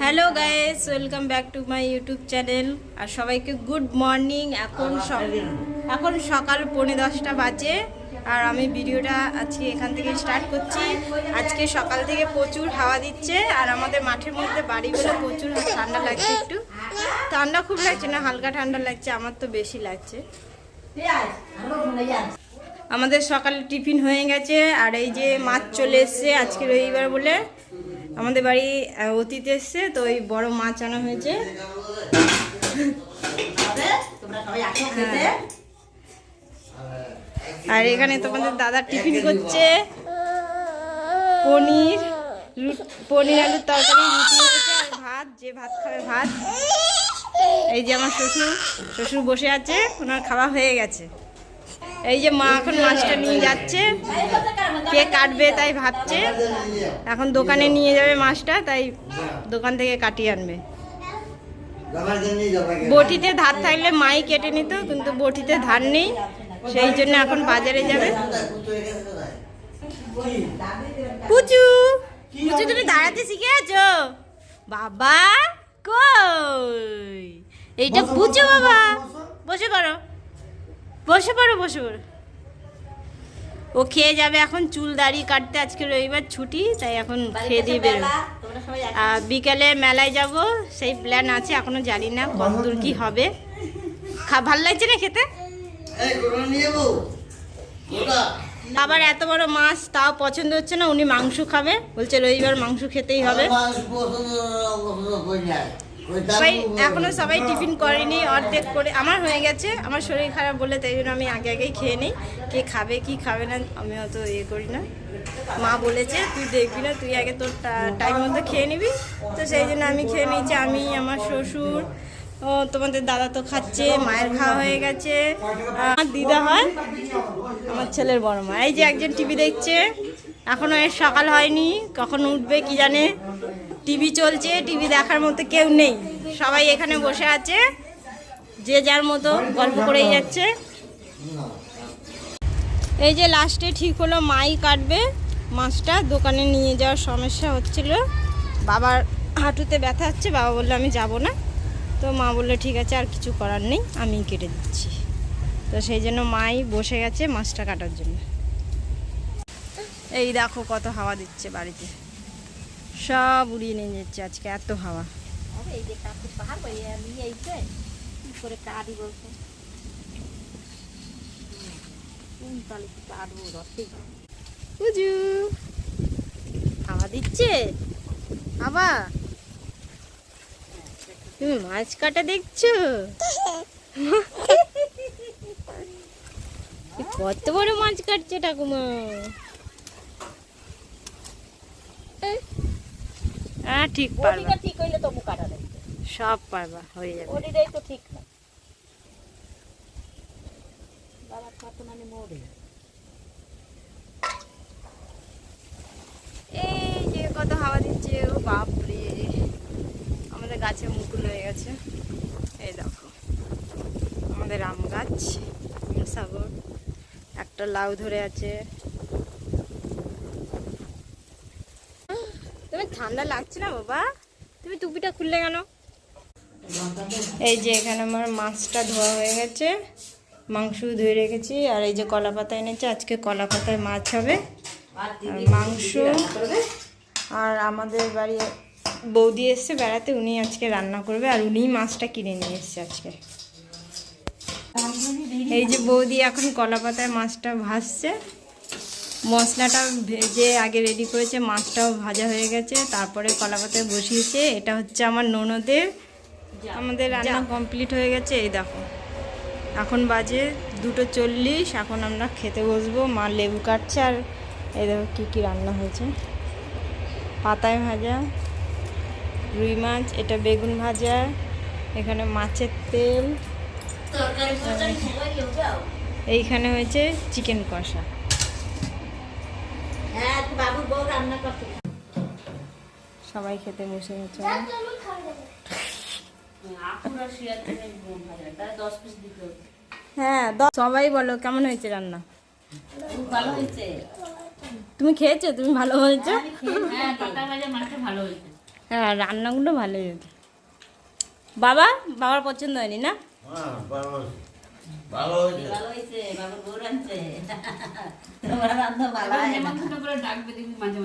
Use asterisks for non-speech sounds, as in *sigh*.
Hello guys welcome back to my YouTube channel. আর সবাইকে good morning. এখন এখন সকাল পৌনে দশটা বাজে। আর আমি ভিডিওটা আজকে এখান থেকে স্টার্ট করছি। আজকে সকাল থেকে প্রচুর হাওয়া দিচ্ছে। আর আমাদের মাঠের মধ্যে বাড়িগুলো প্রচুর ঠান্ডা লাগছে একটু। ঠান্ডা খুব লাগছে না হালকা ঠান্ডা লাগছে। আমার তো বেশি লাগছে। আমাদের সকালে টিফিন হয়ে গেছে। আর এই যে মাছ চলে এসছে আজকে রবিবার বলে। আমাদের বাড়ি অতিথি এসছে, তো ওই বড় মাছ আনা হয়েছে। হ্যাঁ। আর এখানে তোমাদের দাদা টিফিন করছে। পনির পনির আলুর তরকারি, রুটি ভাত, যে ভাত খাবে ভাত। এই যে আমার শ্বশুর শ্বশুর বসে আছে, ওনার খাওয়া হয়ে গেছে। এই যে মা এখন মাছটা নিয়ে যাচ্ছে। কে কাটবে তাই ভাবছে। এখন দোকানে নিয়ে যাবে মাছটা, তাই দোকান থেকে কাটিয়ে আনবে। বটিতে ধার থাকলে মাই কেটে নিত, কিন্তু বটিতে ধার নেই। সেই জন্য এখন বাজারে যাবে। পুচু পুচু, তুমি দাঁড়াতে শিখে আছো? বাবা কই? এইটা পুচু বাবা। বসে পড়ো। বসে পড়ো বসে পড়ো। ও খেয়ে যাবে এখন চুল দাড়ি কাটতে আজকে রবিবার ছুটি তাই এখন খেয়ে দিয়ে বেরোবে আর বিকেলে মেলায় যাব সেই প্ল্যান আছে এখনও জানি না কতদূর কি হবে। খা ভালো লাগছে না খেতে? আবার এত বড় মাছ তাও পছন্দ হচ্ছে না উনি মাংস খাবে। বলছে রবিবার মাংস খেতেই হবে। সবাই, এখনও সবাই টিফিন করেনি, অর্ধেক করে, আমার হয়ে গেছে, আমার শরীর খারাপ বলে তাই জন্য আমি আগে আগেই খেয়ে নিই, কে খাবে, কি খাবে না আমি অত ইয়ে করি না। মা বলেছে, তুই দেখবি না, তুই আগে তোর টাইম মতো খেয়ে নিবি। তো সেই জন্য আমি খেয়ে নিয়েছি, আমি, আমার শ্বশুর, ও, তোমাদের দাদা তো খাচ্ছে, মায়ের খাওয়া হয়ে গেছে। আমার দিদা হয়, আমার ছেলের বড় মা। এই যে একজন টিভি দেখছে, এখনও এর সকাল হয়নি, কখন উঠবে, কি জানে। টিভি চলছে, টিভি দেখার মতো কেউ নেই। সবাই এখানে বসে আছে, যে যার মতো গল্প করেই যাচ্ছে। এই যে লাস্টে ঠিক হলো, মাই কাটবে মাছটা, দোকানে নিয়ে যাওয়ার সমস্যা হচ্ছিল। বাবার হাঁটুতে ব্যথা হচ্ছে, বাবা বলল, আমি যাব না। তো মা বলল, ঠিক আছে, আর কিছু করার নেই আমি কেটে দিচ্ছি। তো সেই জন্য মাই বসে গেছে মাছটা কাটার জন্য। এই দেখো কত হাওয়া দিচ্ছে বাড়িতে। সব উড়িয়ে নিয়ে যাচ্ছে আজকে এত হাওয়া। হাওয়া দিচ্ছে? হাওয়া? তুমি মাছ কাটা দেখছ? *laughs* কত বড় মাছ কাটছে ঠাকুমা হ্যাঁ ঠিক পারবা। ঠিক হইলে তবু কাটা দেবে সব পারবা হয়ে যাবে। ওদিটাই তো ঠিক না। বাবা কত মানে মোড়ে এই যে কত হাওয়া দিচ্ছে ও বাপরে। আমাদের গাছে মুকুল হয়ে গেছে। এই দেখো আমাদের আম গাছ সাগর। একটা লাউ ধরে আছে তুমি ঠান্ডা লাগছে না বাবা? তুমি টুপিটা খুললে কেন? এই যে এখানে আমার মাছটা ধোয়া হয়ে গেছে, মাংস ধুয়ে রেখেছি, আর এই যে কলা পাতা এনেছে, আজকে কলা পাতায় মাছ হবে, আর মাংস, আর আমাদের বাড়ি বৌদি এসছে বেড়াতে, উনি আজকে রান্না করবে, আর উনিই মাছটা কিনে নিয়ে এসছে আজকে। এই যে বৌদি এখন কলা পাতায় মাছটা ভাজছে মশলাটা ভেজে আগে রেডি করেছে মাছটাও ভাজা হয়ে গেছে তারপরে কলা পাতায় বসিয়েছে। এটা হচ্ছে আমার ননদের। আমাদের রান্না কমপ্লিট হয়ে গেছে এই দেখো। এখন বাজে দুটো চল্লিশ এখন আমরা খেতে বসবো। মা লেবু কাটছে আর এই দেখো কী কী রান্না হয়েছে। পাতায় ভাজা রুই মাছ এটা বেগুন ভাজা এখানে মাছের তেল এইখানে হয়েছে চিকেন কষা হ্যাঁ বাবুর বউ রান্না করতে সবাই খেতে বসে গেছে। হ্যাঁ দ- সবাই বলো কেমন হয়েছে রান্না? ভালো হয়েছে। তুমি খেয়েছো? তুমি ভালো বলছো হ্যাঁ ভালো হয়েছে। হ্যাঁ রান্নাগুলো ভালোই হয়েছে। বাবা বাবার পছন্দ হয়নি না? হ্যাঁ ভালো হয়েছে। ভালো হয়েছে বাবু হয়েছে বাবা গৌর আনছে *laughs* তোমার রান্না ভালো হয় ডাকবে দেখবি মাঝে মাঝে।